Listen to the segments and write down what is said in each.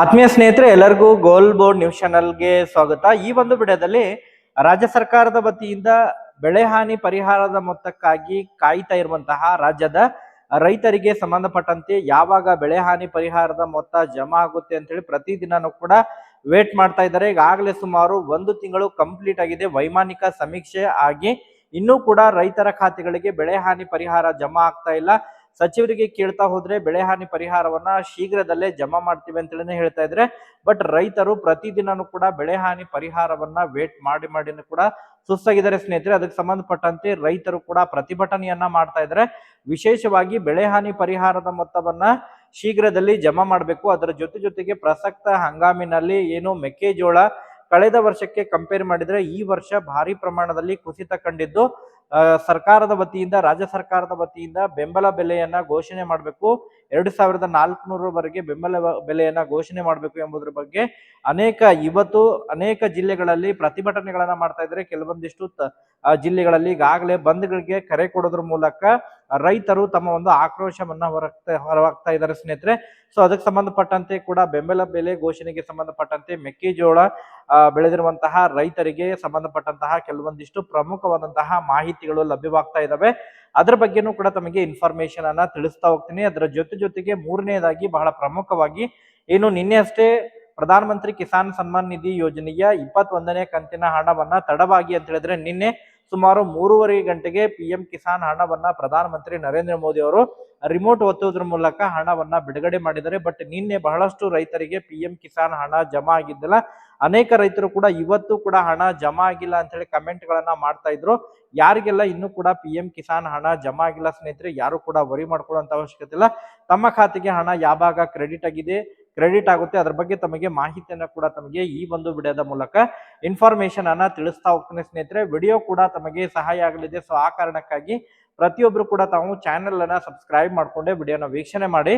ಆತ್ಮೀಯ ಸ್ನೇಹಿತರೆ, ಎಲ್ಲರಿಗೂ ಗೋಲ್ ಬೋರ್ಡ್ ನ್ಯೂಸ್ ಚಾನಲ್ಗೆ ಸ್ವಾಗತ. ಈ ಒಂದು ವಿಡಿಯೋದಲ್ಲಿ ರಾಜ್ಯ ಸರ್ಕಾರದ ವತಿಯಿಂದ ಬೆಳೆ ಹಾನಿ ಪರಿಹಾರದ ಮೊತ್ತಕ್ಕಾಗಿ ಕಾಯ್ತಾ ಇರುವಂತಹ ರಾಜ್ಯದ ರೈತರಿಗೆ ಸಂಬಂಧಪಟ್ಟಂತೆ ಯಾವಾಗ ಬೆಳೆ ಹಾನಿ ಪರಿಹಾರದ ಮೊತ್ತ ಜಮಾ ಆಗುತ್ತೆ ಅಂತೇಳಿ ಪ್ರತಿದಿನನೂ ಕೂಡ ವೇಟ್ ಮಾಡ್ತಾ ಇದ್ದಾರೆ. ಈಗಾಗಲೇ ಸುಮಾರು ಒಂದು ತಿಂಗಳು ಕಂಪ್ಲೀಟ್ ಆಗಿದೆ. ವೈಮಾನಿಕ ಸಮೀಕ್ಷೆ ಆಗಿ ಇನ್ನೂ ಕೂಡ ರೈತರ ಖಾತೆಗಳಿಗೆ ಬೆಳೆ ಹಾನಿ ಪರಿಹಾರ ಜಮಾ ಆಗ್ತಾ ಇಲ್ಲ. ಸಚಿವರಿಗೆ ಕೇಳ್ತಾ ಹೋದ್ರೆ ಬೆಳೆ ಹಾನಿ ಪರಿಹಾರವನ್ನ ಶೀಘ್ರದಲ್ಲೇ ಜಮಾ ಮಾಡ್ತೀವಿ ಅಂತೇಳಿ ಹೇಳ್ತಾ ಇದ್ರೆ, ಬಟ್ ರೈತರು ಪ್ರತಿದಿನನೂ ಕೂಡ ಬೆಳೆ ಹಾನಿ ಪರಿಹಾರವನ್ನ ವೇಟ್ ಮಾಡಿ ಮಾಡಿನೂ ಕೂಡ ಸುಸ್ತಾಗಿದ್ದಾರೆ ಸ್ನೇಹಿತರೆ. ಅದಕ್ಕೆ ಸಂಬಂಧಪಟ್ಟಂತೆ ರೈತರು ಕೂಡ ಪ್ರತಿಭಟನೆಯನ್ನ ಮಾಡ್ತಾ ಇದ್ದಾರೆ. ವಿಶೇಷವಾಗಿ ಬೆಳೆ ಹಾನಿ ಪರಿಹಾರದ ಮೊತ್ತವನ್ನ ಶೀಘ್ರದಲ್ಲಿ ಜಮಾ ಮಾಡಬೇಕು. ಅದರ ಜೊತೆ ಜೊತೆಗೆ ಪ್ರಸಕ್ತ ಹಂಗಾಮಿನಲ್ಲಿ ಏನು ಮೆಕ್ಕೆಜೋಳ ಕಳೆದ ವರ್ಷಕ್ಕೆ ಕಂಪೇರ್ ಮಾಡಿದ್ರೆ ಈ ವರ್ಷ ಭಾರಿ ಪ್ರಮಾಣದಲ್ಲಿ ಕುಸಿತ ಕಂಡಿದ್ದು ಸರ್ಕಾರದ ವತಿಯಿಂದ, ರಾಜ್ಯ ಸರ್ಕಾರದ ವತಿಯಿಂದ ಬೆಂಬಲ ಬೆಲೆಯನ್ನ ಘೋಷಣೆ ಮಾಡಬೇಕು. ಎರಡು ಸಾವಿರದ ನಾಲ್ಕುನೂರವರೆಗೆ ಬೆಂಬಲ ಬೆಲೆಯನ್ನ ಘೋಷಣೆ ಮಾಡಬೇಕು ಎಂಬುದರ ಬಗ್ಗೆ ಅನೇಕ ಇವತ್ತು ಅನೇಕ ಜಿಲ್ಲೆಗಳಲ್ಲಿ ಪ್ರತಿಭಟನೆಗಳನ್ನ ಮಾಡ್ತಾ ಇದ್ರೆ ಕೆಲವೊಂದಿಷ್ಟು ಜಿಲ್ಲೆಗಳಲ್ಲಿ ಈಗಾಗಲೇ ಬಂದ್ಗಳಿಗೆ ಕರೆ ಕೊಡೋದ್ರ ಮೂಲಕ ರೈತರು ತಮ್ಮ ಒಂದು ಆಕ್ರೋಶವನ್ನ ಹೊರಗ್ತಾ ಹೊರವಾಗ್ತಾ ಇದ್ದಾರೆ ಸ್ನೇಹಿತರೆ. ಸೊ ಅದಕ್ಕೆ ಸಂಬಂಧಪಟ್ಟಂತೆ ಕೂಡ ಬೆಂಬಲ ಬೆಲೆ ಘೋಷಣೆಗೆ ಸಂಬಂಧಪಟ್ಟಂತೆ ಮೆಕ್ಕೆಜೋಳ ಬೆಳೆದಿರುವಂತಹ ರೈತರಿಗೆ ಸಂಬಂಧಪಟ್ಟಂತಹ ಕೆಲವೊಂದಿಷ್ಟು ಪ್ರಮುಖವಾದಂತಹ ಮಾಹಿತಿಗಳು ಲಭ್ಯವಾಗ್ತಾ ಇದಾವೆ. ಅದ್ರ ಬಗ್ಗೆನೂ ಕೂಡ ತಮಗೆ ಇನ್ಫಾರ್ಮೇಶನ್ ಅನ್ನ ತಿಳಿಸ್ತಾ ಹೋಗ್ತೀನಿ. ಅದರ ಜೊತೆ ಜೊತೆಗೆ ಮೂರನೇದಾಗಿ ಬಹಳ ಪ್ರಮುಖವಾಗಿ ಏನು ನಿನ್ನೆ ಅಷ್ಟೇ ಪ್ರಧಾನ ಮಂತ್ರಿ ಕಿಸಾನ್ ಸನ್ಮಾನ್ ನಿಧಿ ಯೋಜನೆಯ ಇಪ್ಪತ್ತೊಂದನೇ ಕಂತಿನ ಹಣವನ್ನ ತಡವಾಗಿ ಅಂತ ಹೇಳಿದ್ರೆ ನಿನ್ನೆ ಸುಮಾರು ಮೂರುವರೆ ಗಂಟೆಗೆ ಪಿ ಎಂ ಕಿಸಾನ್ ಹಣವನ್ನ ಪ್ರಧಾನಮಂತ್ರಿ ನರೇಂದ್ರ ಮೋದಿ ಅವರು ರಿಮೋಟ್ ಒತ್ತುವುದರ ಮೂಲಕ ಹಣವನ್ನ ಬಿಡುಗಡೆ ಮಾಡಿದ್ದಾರೆ. ಬಟ್ ನಿನ್ನೆ ಬಹಳಷ್ಟು ರೈತರಿಗೆ ಪಿ ಎಂ ಕಿಸಾನ್ ಹಣ ಜಮಾ ಆಗಿದ್ದಿಲ್ಲ. ಅನೇಕ ರೈತರು ಕೂಡ ಇವತ್ತು ಕೂಡ ಹಣ ಜಮಾ ಆಗಿಲ್ಲ ಅಂತ ಹೇಳಿ ಕಮೆಂಟ್ ಗಳನ್ನ ಮಾಡ್ತಾ ಇದ್ರು. ಯಾರಿಗೆಲ್ಲ ಇನ್ನೂ ಕೂಡ ಪಿ ಎಂ ಕಿಸಾನ್ ಹಣ ಜಮಾ ಆಗಿಲ್ಲ ಸ್ನೇಹಿತರೆ, ಯಾರು ಕೂಡ ವರಿ ಮಾಡ್ಕೊಳ್ಳುವಂತ ಅವಶ್ಯಕತೆ ಇಲ್ಲ. ತಮ್ಮ ಖಾತೆಗೆ ಹಣ ಯಾವಾಗ ಕ್ರೆಡಿಟ್ ಆಗಿದೆ? ಕ್ರೆಡಿಟ್ ಆಗುತ್ತೆ. ಅದ್ರ ಬಗ್ಗೆ ತಮಗೆ ಮಾಹಿತಿಯನ್ನ ಕೂಡ ತಮಗೆ ಈ ಒಂದು ವಿಡಿಯೋದ ಮೂಲಕ ಇನ್ಫಾರ್ಮೇಶನ್ ಅನ್ನ ತಿಳಿಸ್ತಾ ಹೋಗ್ತೇನೆ ಸ್ನೇಹಿತರೆ. ವಿಡಿಯೋ ಕೂಡ ತಮಗೆ ಸಹಾಯ ಆಗಲಿದೆ. ಸೊ ಆ ಕಾರಣಕ್ಕಾಗಿ ಪ್ರತಿಯೊಬ್ರು ಕೂಡ ತಾವು ಚಾನೆಲ್ ಅನ್ನ ಸಬ್ಸ್ಕ್ರೈಬ್ ಮಾಡ್ಕೊಂಡೆ ವಿಡಿಯೋನ ವೀಕ್ಷಣೆ ಮಾಡಿ.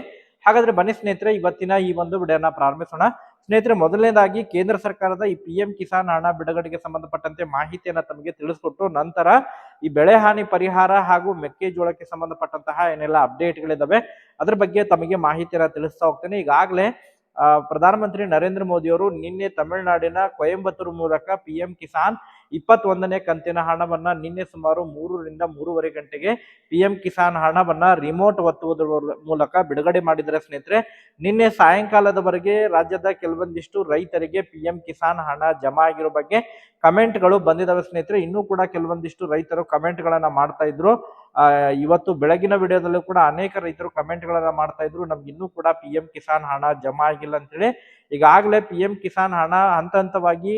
ಹಾಗಾದ್ರೆ ಬನ್ನಿ ಸ್ನೇಹಿತರೆ, ಇವತ್ತಿನ ಈ ಒಂದು ವಿಡಿಯೋನ ಪ್ರಾರಂಭಿಸೋಣ. ಸ್ನೇಹಿತರೆ, ಮೊದಲನೇದಾಗಿ ಕೇಂದ್ರ ಸರ್ಕಾರದ ಈ ಪಿ ಕಿಸಾನ್ ಹಣ ಬಿಡುಗಡೆಗೆ ಸಂಬಂಧಪಟ್ಟಂತೆ ಮಾಹಿತಿಯನ್ನ ತಮಗೆ ತಿಳಿಸ್ಕೊಟ್ಟು ನಂತರ ಈ ಬೆಳೆ ಹಾನಿ ಪರಿಹಾರ ಹಾಗೂ ಮೆಕ್ಕೆಜೋಳಕ್ಕೆ ಸಂಬಂಧಪಟ್ಟಂತಹ ಏನೆಲ್ಲ ಅಪ್ಡೇಟ್ಗಳಿದ್ದಾವೆ ಅದ್ರ ಬಗ್ಗೆ ತಮಗೆ ಮಾಹಿತಿಯನ್ನು ತಿಳಿಸ್ತಾ ಹೋಗ್ತೇನೆ. ಈಗಾಗಲೇ ಪ್ರಧಾನಮಂತ್ರಿ ನರೇಂದ್ರ ಮೋದಿ ಅವರು ನಿನ್ನೆ ತಮಿಳುನಾಡಿನ ಕೊಯಂಬತ್ತೂರು ಮೂಲಕ ಪಿ ಎಂ ಕಿಸಾನ್ ಇಪ್ಪತ್ತೊಂದನೇ ಕಂತಿನ ಹಣವನ್ನ ನಿನ್ನೆ ಸುಮಾರು ಮೂರರಿಂದ ಮೂರುವರೆ ಗಂಟೆಗೆ ಪಿ ಎಂ ಕಿಸಾನ್ ಹಣವನ್ನ ರಿಮೋಟ್ ಒತ್ತುವುದರ ಮೂಲಕ ಬಿಡುಗಡೆ ಮಾಡಿದರೆ ಸ್ನೇಹಿತರೆ. ನಿನ್ನೆ ಸಾಯಂಕಾಲದವರೆಗೆ ರಾಜ್ಯದ ಕೆಲವೊಂದಿಷ್ಟು ರೈತರಿಗೆ ಪಿ ಎಂ ಕಿಸಾನ್ ಹಣ ಜಮಾ ಆಗಿರೋ ಬಗ್ಗೆ ಕಮೆಂಟ್ಗಳು ಬಂದಿದ್ದಾವೆ ಸ್ನೇಹಿತರೆ. ಇನ್ನೂ ಕೂಡ ಕೆಲವೊಂದಿಷ್ಟು ರೈತರು ಕಮೆಂಟ್ ಗಳನ್ನ ಮಾಡ್ತಾ ಇದ್ರು. ಇವತ್ತು ಬೆಳಗಿನ ವಿಡಿಯೋದಲ್ಲೂ ಕೂಡ ಅನೇಕ ರೈತರು ಕಮೆಂಟ್ ಗಳನ್ನ ಮಾಡ್ತಾ ಇದ್ರು. ನಮ್ಗೆ ಇನ್ನೂ ಕೂಡ ಪಿ ಎಂ ಕಿಸಾನ್ ಹಣ ಜಮಾ ಆಗಿಲ್ಲ ಅಂತೇಳಿ ಈಗಾಗಲೇ ಪಿ ಎಂ ಕಿಸಾನ್ ಹಣ ಹಂತ ಹಂತವಾಗಿ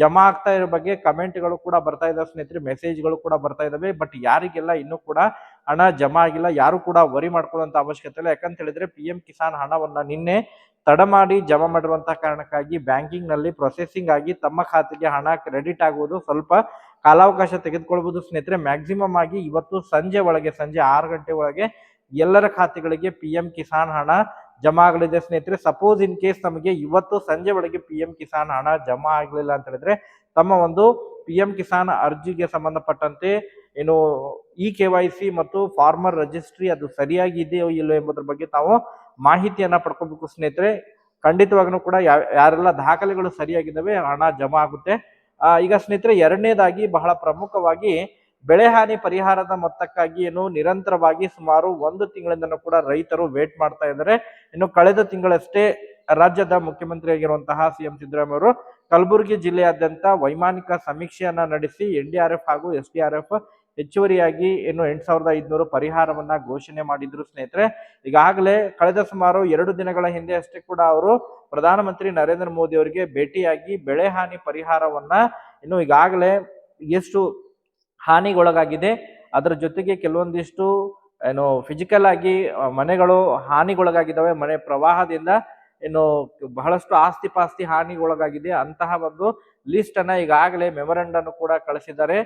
ಜಮಾ ಆಗ್ತಾ ಇರೋ ಬಗ್ಗೆ ಕಮೆಂಟ್ಗಳು ಕೂಡ ಬರ್ತಾ ಇದಾವೆ ಸ್ನೇಹಿತರೆ, ಮೆಸೇಜ್ಗಳು ಕೂಡ ಬರ್ತಾ ಇದಾವೆ. ಬಟ್ ಯಾರಿಗೆಲ್ಲ ಇನ್ನೂ ಕೂಡ ಹಣ ಜಮಾ ಆಗಿಲ್ಲ, ಯಾರು ಕೂಡ ವರಿ ಮಾಡ್ಕೊಳ್ಳುವಂತ ಅವಶ್ಯಕತೆ ಇಲ್ಲ. ಯಾಕಂತ ಹೇಳಿದ್ರೆ ಪಿ ಎಂ ಕಿಸಾನ್ ಹಣವನ್ನ ನಿನ್ನೆ ತಡ ಮಾಡಿ ಜಮಾ ಮಾಡಿರುವಂತಹ ಕಾರಣಕ್ಕಾಗಿ ಬ್ಯಾಂಕಿಂಗ್ನಲ್ಲಿ ಪ್ರೊಸೆಸಿಂಗ್ ಆಗಿ ತಮ್ಮ ಖಾತೆಗೆ ಹಣ ಕ್ರೆಡಿಟ್ ಆಗುವುದು ಸ್ವಲ್ಪ ಕಾಲಾವಕಾಶ ತೆಗೆದುಕೊಳ್ಬಹುದು ಸ್ನೇಹಿತರೆ. ಮ್ಯಾಕ್ಸಿಮಮ್ ಆಗಿ ಇವತ್ತು ಸಂಜೆ ಒಳಗೆ, ಸಂಜೆ ಆರು ಗಂಟೆ ಒಳಗೆ ಎಲ್ಲರ ಖಾತೆಗಳಿಗೆ ಪಿ ಎಂ ಕಿಸಾನ್ ಹಣ ಜಮಾ ಆಗಲಿದೆ ಸ್ನೇಹಿತರೆ. ಸಪೋಸ್ ಇನ್ ಕೇಸ್ ನಮಗೆ ಇವತ್ತು ಸಂಜೆ ಒಳಗೆ ಪಿ ಎಂ ಕಿಸಾನ್ ಹಣ ಜಮಾ ಆಗಲಿಲ್ಲ ಅಂತ ಹೇಳಿದ್ರೆ, ತಮ್ಮ ಒಂದು ಪಿ ಎಂ ಕಿಸಾನ್ ಅರ್ಜಿಗೆ ಸಂಬಂಧಪಟ್ಟಂತೆ ಏನು ಇ ಕೆ ವೈ ಸಿ ಮತ್ತು ಫಾರ್ಮರ್ ರಿಜಿಸ್ಟ್ರಿ ಅದು ಸರಿಯಾಗಿ ಇದೆಯೋ ಇಲ್ಲೋ ಎಂಬುದರ ಬಗ್ಗೆ ತಾವು ಮಾಹಿತಿಯನ್ನ ಪಡ್ಕೋಬೇಕು ಸ್ನೇಹಿತರೆ. ಖಂಡಿತವಾಗ್ಲೂ ಕೂಡ ಯಾರೆಲ್ಲ ದಾಖಲೆಗಳು ಸರಿಯಾಗಿದ್ದಾವೆ, ಹಣ ಜಮಾ ಆಗುತ್ತೆ. ಈಗ ಸ್ನೇಹಿತರೆ, ಎರಡನೇದಾಗಿ ಬಹಳ ಪ್ರಮುಖವಾಗಿ ಬೆಳೆ ಹಾನಿ ಪರಿಹಾರದ ಮೊತ್ತಕ್ಕಾಗಿ ಏನು ನಿರಂತರವಾಗಿ ಸುಮಾರು ಒಂದು ತಿಂಗಳಿಂದನೂ ಕೂಡ ರೈತರು ವೇಟ್ ಮಾಡ್ತಾ ಇದ್ದಾರೆ. ಇನ್ನು ಕಳೆದ ತಿಂಗಳಷ್ಟೇ ರಾಜ್ಯದ ಮುಖ್ಯಮಂತ್ರಿ ಆಗಿರುವಂತಹ ಸಿಎಂ ಸಿದ್ದರಾಮಯ್ಯ ಅವರು ಕಲಬುರಗಿ ಜಿಲ್ಲೆಯಾದ್ಯಂತ ವೈಮಾನಿಕ ಸಮೀಕ್ಷೆಯನ್ನ ನಡೆಸಿ ಎನ್ ಡಿ ಆರ್ ಎಫ್ ಹಾಗೂ ಎಸ್ ಡಿ ಆರ್ ಎಫ್ ಹೆಚ್ಚುವರಿಯಾಗಿ ಇನ್ನು ಎಂಟ್ ಸಾವಿರದ ಐದುನೂರು ಪರಿಹಾರವನ್ನ ಘೋಷಣೆ ಮಾಡಿದ್ರು ಸ್ನೇಹಿತರೆ. ಈಗಾಗಲೇ ಕಳೆದ ಸುಮಾರು ಎರಡು ದಿನಗಳ ಹಿಂದೆ ಅಷ್ಟೇ ಕೂಡ ಅವರು ಪ್ರಧಾನಮಂತ್ರಿ ನರೇಂದ್ರ ಮೋದಿ ಅವರಿಗೆ ಭೇಟಿಯಾಗಿ ಬೆಳೆ ಹಾನಿ ಪರಿಹಾರವನ್ನ ಇನ್ನು ಈಗಾಗಲೇ ಎಷ್ಟು ಹಾನಿಗೊಳಗಾಗಿದೆ. ಅದರ ಜೊತೆಗೆ ಕೆಲವೊಂದಿಷ್ಟು, ಏನು ಫಿಸಿಕಲ್ ಆಗಿ ಮನೆಗಳು ಹಾನಿಗೊಳಗಾಗಿದ್ದಾವೆ. ಮನೆ ಪ್ರವಾಹದಿಂದ, ಏನು, ಬಹಳಷ್ಟು ಆಸ್ತಿ ಪಾಸ್ತಿ ಹಾನಿಗೊಳಗಾಗಿದೆ. ಅಂತಹ ಒಂದು ಲಿಸ್ಟ್ ಅನ್ನ ಈಗಾಗಲೇ ಮೆಮೊರಂಡಮ್ ಕೂಡ ಕಳಿಸಿದ್ದಾರೆ.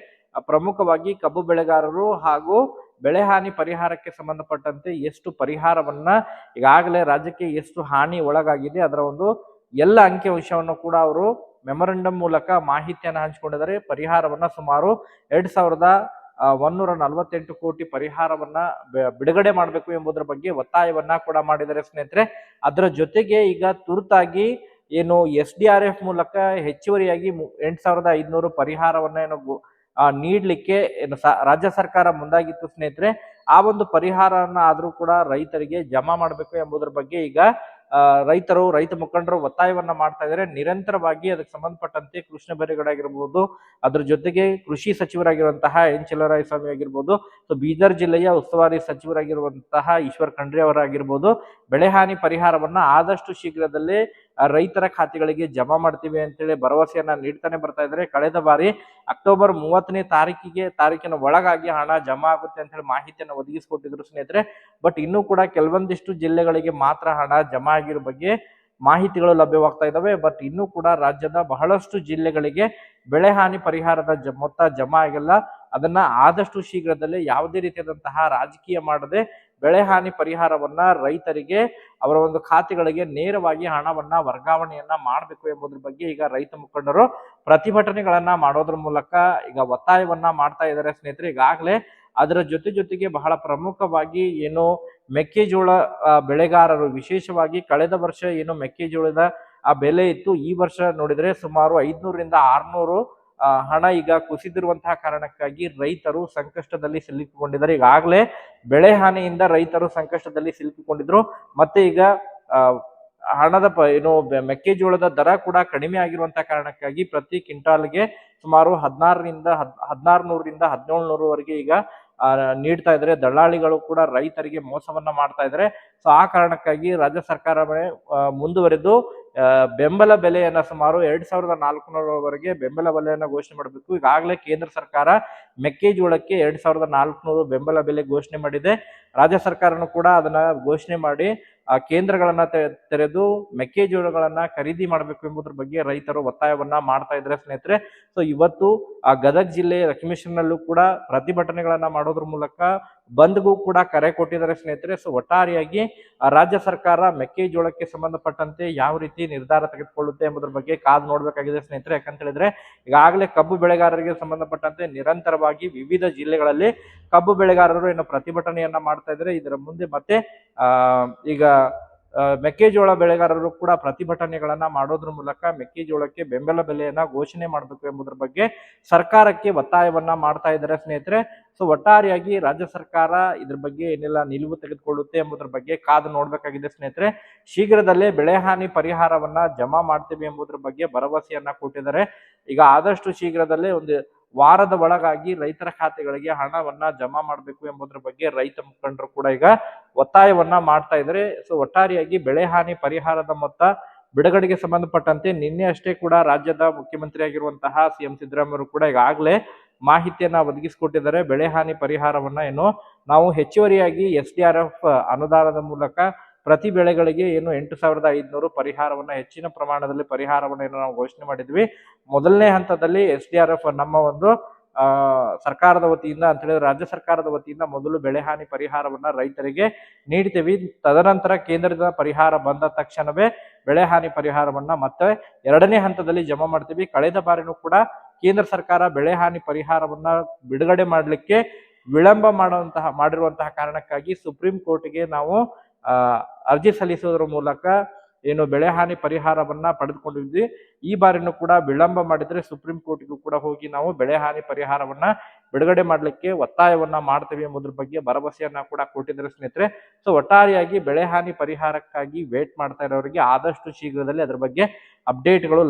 ಪ್ರಮುಖವಾಗಿ ಕಬ್ಬು ಬೆಳೆಗಾರರು ಹಾಗೂ ಬೆಳೆ ಹಾನಿ ಪರಿಹಾರಕ್ಕೆ ಸಂಬಂಧಪಟ್ಟಂತೆ ಎಷ್ಟು ಪರಿಹಾರವನ್ನ ಈಗಾಗಲೇ ರಾಜ್ಯಕ್ಕೆ ಎಷ್ಟು ಹಾನಿ ಒಳಗಾಗಿದೆ ಅದರ ಒಂದು ಎಲ್ಲ ಅಂಕಿ ಅಂಶವನ್ನು ಕೂಡ ಅವರು ಮೆಮೊರಂಡಮ್ ಮೂಲಕ ಮಾಹಿತಿಯನ್ನು ಹಂಚಿಕೊಂಡಿದ್ದಾರೆ. ಪರಿಹಾರವನ್ನ ಸುಮಾರು ಎರಡ್ ಸಾವಿರದ ಒಂದೂರ ನಲವತ್ತೆಂಟು ಕೋಟಿ ಪರಿಹಾರವನ್ನ ಬಿಡುಗಡೆ ಮಾಡಬೇಕು ಎಂಬುದರ ಬಗ್ಗೆ ಒತ್ತಾಯವನ್ನ ಕೂಡ ಮಾಡಿದ್ದಾರೆ ಸ್ನೇಹಿತರೆ. ಅದರ ಜೊತೆಗೆ ಈಗ ತುರ್ತಾಗಿ ಏನು ಎಸ್ ಡಿ ಆರ್ ಎಫ್ ಮೂಲಕ ಹೆಚ್ಚುವರಿಯಾಗಿ ಎಂಟ್ ಸಾವಿರದ ಐದುನೂರು ಪರಿಹಾರವನ್ನ ಏನು ನೀಡಲಿಕ್ಕೆ ಏನು ರಾಜ್ಯ ಸರ್ಕಾರ ಮುಂದಾಗಿತ್ತು ಸ್ನೇಹಿತರೆ. ಆ ಒಂದು ಪರಿಹಾರವನ್ನ ಆದರೂ ಕೂಡ ರೈತರಿಗೆ ಜಮಾ ಮಾಡಬೇಕು ಎಂಬುದರ ಬಗ್ಗೆ ಈಗ ರೈತರು, ರೈತ ಮುಖಂಡರು ಒತ್ತಾಯವನ್ನ ಮಾಡ್ತಾ ಇದ್ದಾರೆ ನಿರಂತರವಾಗಿ ಅದಕ್ಕೆ ಸಂಬಂಧಪಟ್ಟಂತೆ ಕೃಷ್ಣ ಬೈರೇಗೌಡ ಆಗಿರ್ಬೋದು ಅದ್ರ ಜೊತೆಗೆ ಕೃಷಿ ಸಚಿವರಾಗಿರುವಂತಹ ಎನ್ ಸ್ವಾಮಿ ಆಗಿರ್ಬೋದು, ಸೊ ಬೀದರ್ ಜಿಲ್ಲೆಯ ಉಸ್ತುವಾರಿ ಸಚಿವರಾಗಿರುವಂತಹ ಈಶ್ವರ್ ಖಂಡ್ರೆ ಅವರಾಗಿರ್ಬೋದು ಬೆಳೆ ಹಾನಿ ಪರಿಹಾರವನ್ನ ಆದಷ್ಟು ಶೀಘ್ರದಲ್ಲೇ ರೈತರ ಖಾತೆಗಳಿಗೆ ಜಮಾ ಮಾಡ್ತೀವಿ ಅಂತೇಳಿ ಭರವಸೆಯನ್ನ ನೀಡ್ತಾನೆ ಬರ್ತಾ ಇದ್ದಾರೆ. ಕಳೆದ ಬಾರಿ ಅಕ್ಟೋಬರ್ ಮೂವತ್ತನೇ ತಾರೀಕಿಗೆ, ತಾರೀಕಿನ ಒಳಗಾಗಿ ಹಣ ಜಮಾ ಆಗುತ್ತೆ ಅಂತ ಹೇಳಿ ಮಾಹಿತಿಯನ್ನು ಒದಗಿಸಿಕೊಟ್ಟಿದ್ರು ಸ್ನೇಹಿತರೆ. ಬಟ್ ಇನ್ನೂ ಕೂಡ ಕೆಲವೊಂದಿಷ್ಟು ಜಿಲ್ಲೆಗಳಿಗೆ ಮಾತ್ರ ಹಣ ಜಮಾ ಆಗಿರೋ ಬಗ್ಗೆ ಮಾಹಿತಿಗಳು ಲಭ್ಯವಾಗ್ತಾ ಇದ್ದಾವೆ ಬಟ್ ಇನ್ನೂ ಕೂಡ ರಾಜ್ಯದ ಬಹಳಷ್ಟು ಜಿಲ್ಲೆಗಳಿಗೆ ಬೆಳೆ ಹಾನಿ ಪರಿಹಾರದ ಜ, ಮೊತ್ತ ಜಮಾ ಆಗಿಲ್ಲ. ಅದನ್ನ ಆದಷ್ಟು ಶೀಘ್ರದಲ್ಲೇ ಯಾವುದೇ ರೀತಿಯಾದಂತಹ ರಾಜಕೀಯ ಮಾಡದೆ ಬೆಳೆ ಹಾನಿ ಪರಿಹಾರವನ್ನ ರೈತರಿಗೆ ಅವರ ಒಂದು ಖಾತೆಗಳಿಗೆ ನೇರವಾಗಿ ಹಣವನ್ನ ವರ್ಗಾವಣೆಯನ್ನ ಮಾಡಬೇಕು ಎಂಬುದ್ರ ಬಗ್ಗೆ ಈಗ ರೈತ ಮುಖಂಡರು ಪ್ರತಿಭಟನೆಗಳನ್ನ ಮಾಡೋದ್ರ ಮೂಲಕ ಈಗ ಒತ್ತಾಯವನ್ನ ಮಾಡ್ತಾ ಇದ್ದಾರೆ ಸ್ನೇಹಿತರೆ. ಈಗಾಗಲೇ ಅದರ ಜೊತೆ ಜೊತೆಗೆ ಬಹಳ ಪ್ರಮುಖವಾಗಿ ಏನು ಮೆಕ್ಕೆಜೋಳ ಬೆಳೆಗಾರರು ವಿಶೇಷವಾಗಿ ಕಳೆದ ವರ್ಷ ಏನು ಮೆಕ್ಕೆಜೋಳದ, ಆ, ಬೆಲೆ ಇತ್ತು. ಈ ವರ್ಷ ನೋಡಿದ್ರೆ ಸುಮಾರು ಐದ್ನೂರಿಂದ ಆರ್ನೂರು ಹಣ ಈಗ ಕುಸಿದಿರುವಂತಹ ಕಾರಣಕ್ಕಾಗಿ ರೈತರು ಸಂಕಷ್ಟದಲ್ಲಿ ಸಿಲುಕಿಕೊಂಡಿದ್ದಾರೆ. ಈಗಾಗಲೇ ಬೆಳೆ ಹಾನಿಯಿಂದ ರೈತರು ಸಂಕಷ್ಟದಲ್ಲಿ ಸಿಲುಕಿಕೊಂಡಿದ್ರು. ಮತ್ತೆ ಈಗ ಹಣದ ಪ, ಏನು ಮೆಕ್ಕೆಜೋಳದ ದರ ಕೂಡ ಕಡಿಮೆ ಆಗಿರುವಂತಹ ಕಾರಣಕ್ಕಾಗಿ ಪ್ರತಿ ಕ್ವಿಂಟಾಲ್ಗೆ ಸುಮಾರು ಹದಿನಾರರಿಂದ ಹದ್ ಹದಿನಾರು ನೂರರಿಂದ ಹದಿನೇಳು ನೂರವರೆಗೆ ಈಗ ನೀಡ್ತಾ ಇದ್ದಾರೆ. ದಳ್ಳಾಳಿಗಳು ಕೂಡ ರೈತರಿಗೆ ಮೋಸವನ್ನ ಮಾಡ್ತಾ ಇದ್ದಾರೆ. ಸೊ, ಆ ಕಾರಣಕ್ಕಾಗಿ ರಾಜ್ಯ ಸರ್ಕಾರ ಮುಂದುವರೆದು ಬೆಂಬಲ ಬೆಲೆಯನ್ನ ಸುಮಾರು ಎರಡ್ ಸಾವಿರದ ನಾಲ್ಕುನೂರವರೆಗೆ ಬೆಂಬಲ ಬೆಲೆಯನ್ನ ಘೋಷಣೆ ಮಾಡಬೇಕು. ಈಗಾಗಲೇ ಕೇಂದ್ರ ಸರ್ಕಾರ ಮೆಕ್ಕೆಜೋಳಕ್ಕೆ ಎರಡ್ ಸಾವಿರದ ನಾಲ್ಕುನೂರು ಬೆಂಬಲ ಬೆಲೆ ಘೋಷಣೆ ಮಾಡಿದೆ. ರಾಜ್ಯ ಸರ್ಕಾರನು ಕೂಡ ಅದನ್ನ ಘೋಷಣೆ ಮಾಡಿ ಆ ಕೇಂದ್ರಗಳನ್ನ ತೆರೆದು ಮೆಕ್ಕೆಜೋಳಗಳನ್ನ ಖರೀದಿ ಮಾಡಬೇಕು ಎಂಬುದ್ರ ಬಗ್ಗೆ ರೈತರು ಒತ್ತಾಯವನ್ನ ಮಾಡ್ತಾ ಇದ್ದಾರೆ ಸ್ನೇಹಿತರೆ, ಸೊ ಇವತ್ತು ಆ ಗದಗ ಜಿಲ್ಲೆ ಲಕ್ಷ್ಮೇಶ್ವರನಲ್ಲೂ ಕೂಡ ಪ್ರತಿಭಟನೆಗಳನ್ನ ಮಾಡೋದ್ರ ಮೂಲಕ ಬಂದ್ಗೂ ಕೂಡ ಕರೆ ಕೊಟ್ಟಿದ್ದಾರೆ ಸ್ನೇಹಿತರೆ. ಸೊ ಒಟ್ಟಾರೆಯಾಗಿ ರಾಜ್ಯ ಸರ್ಕಾರ ಮೆಕ್ಕೆಜೋಳಕ್ಕೆ ಸಂಬಂಧಪಟ್ಟಂತೆ ಯಾವ ರೀತಿ ನಿರ್ಧಾರ ತೆಗೆದುಕೊಳ್ಳುತ್ತೆ ಎಂಬುದ್ರ ಬಗ್ಗೆ ಕಾದು ನೋಡ್ಬೇಕಾಗಿದೆ ಸ್ನೇಹಿತರೆ. ಯಾಕಂತ ಹೇಳಿದ್ರೆ ಈಗಾಗಲೇ ಕಬ್ಬು ಬೆಳೆಗಾರರಿಗೆ ಸಂಬಂಧಪಟ್ಟಂತೆ ನಿರಂತರವಾಗಿ ವಿವಿಧ ಜಿಲ್ಲೆಗಳಲ್ಲಿ ಕಬ್ಬು ಬೆಳೆಗಾರರು ಏನು ಪ್ರತಿಭಟನೆಯನ್ನ ಮಾಡ್ತಾ ಇದ್ದಾರೆ. ಇದರ ಮುಂದೆ ಮತ್ತೆ ಈಗ ಮೆಕ್ಕೆಜೋಳ ಬೆಳೆಗಾರರು ಕೂಡ ಪ್ರತಿಭಟನೆಗಳನ್ನ ಮಾಡೋದ್ರ ಮೂಲಕ ಮೆಕ್ಕೆಜೋಳಕ್ಕೆ ಬೆಂಬಲ ಬೆಲೆಯನ್ನ ಘೋಷಣೆ ಮಾಡಬೇಕು ಎಂಬುದರ ಬಗ್ಗೆ ಸರ್ಕಾರಕ್ಕೆ ಒತ್ತಾಯವನ್ನ ಮಾಡ್ತಾ ಇದ್ದಾರೆ ಸ್ನೇಹಿತರೆ. ಸೊ ಒಟ್ಟಾರೆಯಾಗಿ ರಾಜ್ಯ ಸರ್ಕಾರ ಇದ್ರ ಬಗ್ಗೆ ಏನೆಲ್ಲ ನಿಲುವು ತೆಗೆದುಕೊಳ್ಳುತ್ತೆ ಎಂಬುದರ ಬಗ್ಗೆ ಕಾದು ನೋಡ್ಬೇಕಾಗಿದೆ ಸ್ನೇಹಿತರೆ. ಶೀಘ್ರದಲ್ಲೇ ಬೆಳೆ ಹಾನಿ ಪರಿಹಾರವನ್ನ ಜಮಾ ಮಾಡ್ತೀವಿ ಎಂಬುದರ ಬಗ್ಗೆ ಭರವಸೆಯನ್ನ ಕೊಟ್ಟಿದ್ದಾರೆ. ಈಗ ಆದಷ್ಟು ಶೀಘ್ರದಲ್ಲೇ ಒಂದು ವಾರದ ಒಳಗಾಗಿ ರೈತರ ಖಾತೆಗಳಿಗೆ ಹಣವನ್ನ ಜಮಾ ಮಾಡಬೇಕು ಎಂಬುದರ ಬಗ್ಗೆ ರೈತ ಮುಖಂಡರು ಕೂಡ ಈಗ ಒತ್ತಾಯವನ್ನ ಮಾಡ್ತಾ ಇದ್ದಾರೆ. ಸೊ ಒಟ್ಟಾರೆಯಾಗಿ ಬೆಳೆ ಹಾನಿ ಪರಿಹಾರದ ಮೊತ್ತ ಬಿಡುಗಡೆಗೆ ಸಂಬಂಧಪಟ್ಟಂತೆ ನಿನ್ನೆ ಅಷ್ಟೇ ಕೂಡ ರಾಜ್ಯದ ಮುಖ್ಯಮಂತ್ರಿ ಆಗಿರುವಂತಹ ಸಿಎಂ ಸಿದ್ದರಾಮಯ್ಯರು ಕೂಡ ಈಗಾಗಲೇ ಮಾಹಿತಿಯನ್ನ ಒದಗಿಸಿಕೊಟ್ಟಿದ್ದಾರೆ. ಬೆಳೆ ಹಾನಿ ಪರಿಹಾರವನ್ನ ಏನು ನಾವು ಹೆಚ್ಚುವರಿಯಾಗಿ ಎಸ್ ಡಿ ಆರ್ ಎಫ್ ಅನುದಾನದ ಮೂಲಕ ಪ್ರತಿ ಬೆಳೆಗಳಿಗೆ ಏನು ಎಂಟು ಸಾವಿರದ ಐದುನೂರು ಪರಿಹಾರವನ್ನು, ಹೆಚ್ಚಿನ ಪ್ರಮಾಣದಲ್ಲಿ ಪರಿಹಾರವನ್ನು ಏನು ನಾವು ಘೋಷಣೆ ಮಾಡಿದ್ವಿ. ಮೊದಲನೇ ಹಂತದಲ್ಲಿ ಎಸ್ ಡಿ ಆರ್ ಎಫ್ ನಮ್ಮ ಒಂದು ಸರ್ಕಾರದ ವತಿಯಿಂದ ಅಂತ ಹೇಳಿದ್ರೆ ರಾಜ್ಯ ಸರ್ಕಾರದ ವತಿಯಿಂದ ಮೊದಲು ಬೆಳೆ ಹಾನಿ ಪರಿಹಾರವನ್ನ ರೈತರಿಗೆ ನೀಡ್ತೀವಿ ತದನಂತರ ಕೇಂದ್ರದ ಪರಿಹಾರ ಬಂದ ತಕ್ಷಣವೇ ಬೆಳೆ ಹಾನಿ ಪರಿಹಾರವನ್ನ ಮತ್ತೆ ಎರಡನೇ ಹಂತದಲ್ಲಿ ಜಮಾ ಮಾಡ್ತೀವಿ. ಕಳೆದ ಬಾರಿನೂ ಕೂಡ ಕೇಂದ್ರ ಸರ್ಕಾರ ಬೆಳೆ ಹಾನಿ ಪರಿಹಾರವನ್ನ ಬಿಡುಗಡೆ ಮಾಡಲಿಕ್ಕೆ ವಿಳಂಬ ಮಾಡುವಂತಹ, ಮಾಡಿರುವಂತಹ ಕಾರಣಕ್ಕಾಗಿ ಸುಪ್ರೀಂ ಕೋರ್ಟ್ಗೆ ನಾವು ಅರ್ಜಿ ಸಲ್ಲಿಸುವುದರ ಮೂಲಕ ಏನು ಬೆಳೆ ಹಾನಿ ಪರಿಹಾರವನ್ನ ಪಡೆದುಕೊಂಡಿದ್ವಿ. ಈ ಬಾರಿನೂ ಕೂಡ ವಿಳಂಬ ಮಾಡಿದ್ರೆ ಸುಪ್ರೀಂ ಕೋರ್ಟ್ಗೂ ಕೂಡ ಹೋಗಿ ನಾವು ಬೆಳೆ ಹಾನಿ ಪರಿಹಾರವನ್ನ ಬಿಡುಗಡೆ ಮಾಡಲಿಕ್ಕೆ ಒತ್ತಾಯವನ್ನ ಮಾಡ್ತೀವಿ ಎಂಬುದ್ರ ಬಗ್ಗೆ ಭರವಸೆಯನ್ನ ಕೂಡ ಕೊಟ್ಟಿದ್ದಾರೆ ಸ್ನೇಹಿತರೆ. ಸೊ ಒಟ್ಟಾರೆಯಾಗಿ ಬೆಳೆ ಹಾನಿ ಪರಿಹಾರಕ್ಕಾಗಿ ವೇಟ್ ಮಾಡ್ತಾ ಇರೋರಿಗೆ ಆದಷ್ಟು ಶೀಘ್ರದಲ್ಲಿ ಅದ್ರ ಬಗ್ಗೆ ಅಪ್ಡೇಟ್ಗಳು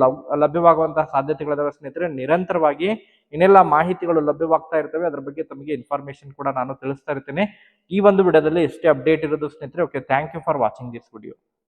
ಲಭ್ಯವಾಗುವಂತಹ ಸಾಧ್ಯತೆಗಳಿದಾವೆ ಸ್ನೇಹಿತರೆ. ನಿರಂತರವಾಗಿ ಇನ್ನೆಲ್ಲ ಮಾಹಿತಿಗಳು ಲಭ್ಯವಾಗ್ತಾ ಇರ್ತವೆ. ಅದ್ರ ಬಗ್ಗೆ ತಮಗೆ ಇನ್ಫಾರ್ಮೇಶನ್ ಕೂಡ ನಾನು ತಿಳಿಸ್ತಾ ಇರ್ತೇನೆ. ಈ ಒಂದು ವಿಡಿಯೋದಲ್ಲಿ ಎಷ್ಟೇ ಅಪ್ಡೇಟ್ ಇರೋದು ಸ್ನೇಹಿತರೆ. Okay thank you for watching this video